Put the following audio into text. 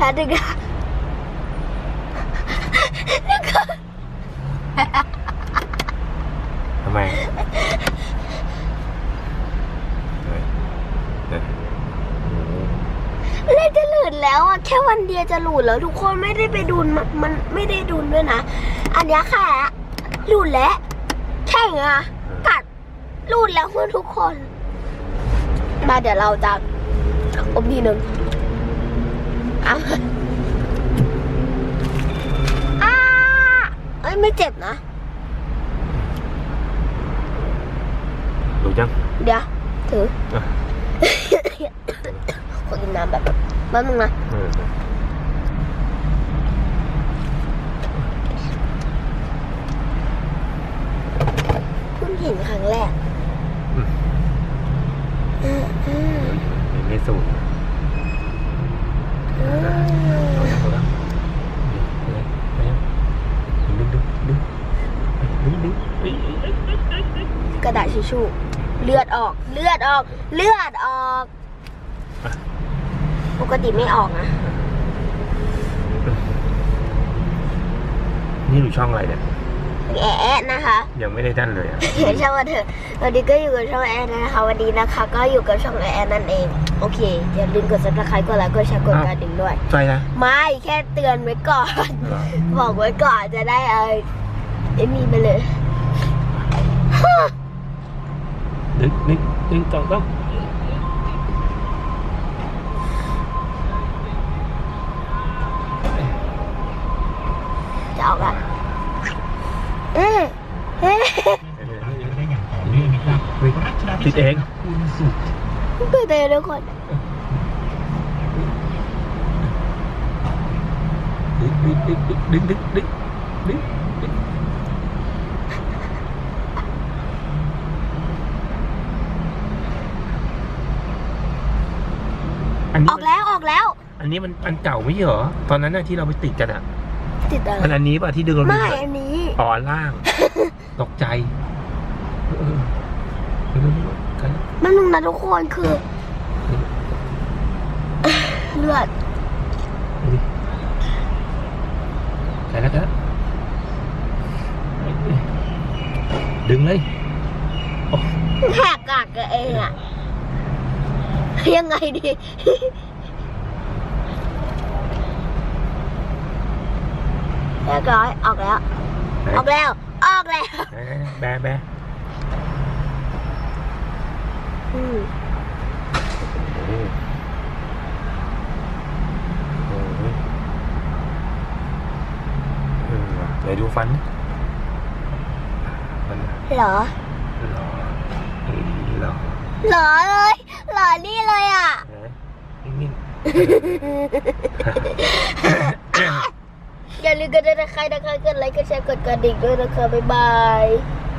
แพทย์ดึงอะดึงอะทำไมเฮ้ยเฮ้ยโอ้โหเล่นจะหลุดแล้วอะแค่วันเดียวจะหลุดแล้วทุกคนไม่ได้ไปดูมันมันไม่ได้ดูด้วยนะ อันเนี้ยแค่หลุดแล้วแค่ไงอะกัดหลุดแล้วเพื่อนทุกคน มาเดี๋ยวเราจะอมทีหนึ่ง อะอ้าเอ้ยไม่เจ็บนะรู้จังเดี๋ยวถืออะขอกินน้ำแบบแป๊บนึงนะ เออเพิ่งเห็นครั้งแรกอืม อืมอืมไม่ไม่สูดอืมเอาแล้วเอาแล้วไปยัง กระดาษทิชชู่เลือดออก เลือดออก เลือดออก ปกติไม่ออกนะ นี่อยู่ช่องอะไรเนี่ย แอะนะคะ ยังไม่ได้ด้านเลยอะช่างวันเถอะวันนี้ก็อยู่กับช่องแอนนะคะ วันนี้นะคะ ก็อยู่กับช่องแอนนั่นเอง โอเคอย่าลืมกด subscribe กดไลค์กดแชร์กดกระดิ่งด้วยใช่นะไม่แค่เตือนไว้ก่อนเหรอบอกไว้ก่อนจะได้เออไอ้มีไปเลยดึงดึงดึงต่อต้องจ ติดเองติดเองทุกคนดึงดึงดึงดึงดึงดึงดึงอันนี้ออกแล้วออกแล้ว อันนี้มันอันเก่าไม่เหรอ ตอนนั้นน่ะที่เราไปติดกันอะ ติดอะไรมันอันนี้ป่ะที่ดึงเราไม่อันนี้อ่อนล่าง ตกใจ มันนึงนะทุกคนคือ เลือดดูดิกันแล้วกันแล้วดึงเลยโอ้แหกกากกันเองอะยังไงดีเรียบร้อยออกแล้ว ออกแล้ว ออกแล้วไหนๆๆแบะแบะอืมโอ้โหโอ้โหเออว่ะไหนดูฟันดิมันเหรอหล่อเฮ้ยหล่อเหรอเลยเหรอนี่เลยอะไหนนิ่งอย่าลืมกันด้วยนะคะนะคะกดไลค์กดแชร์กดกระดิ่งด้วยนะคะบ๊ายบายๆ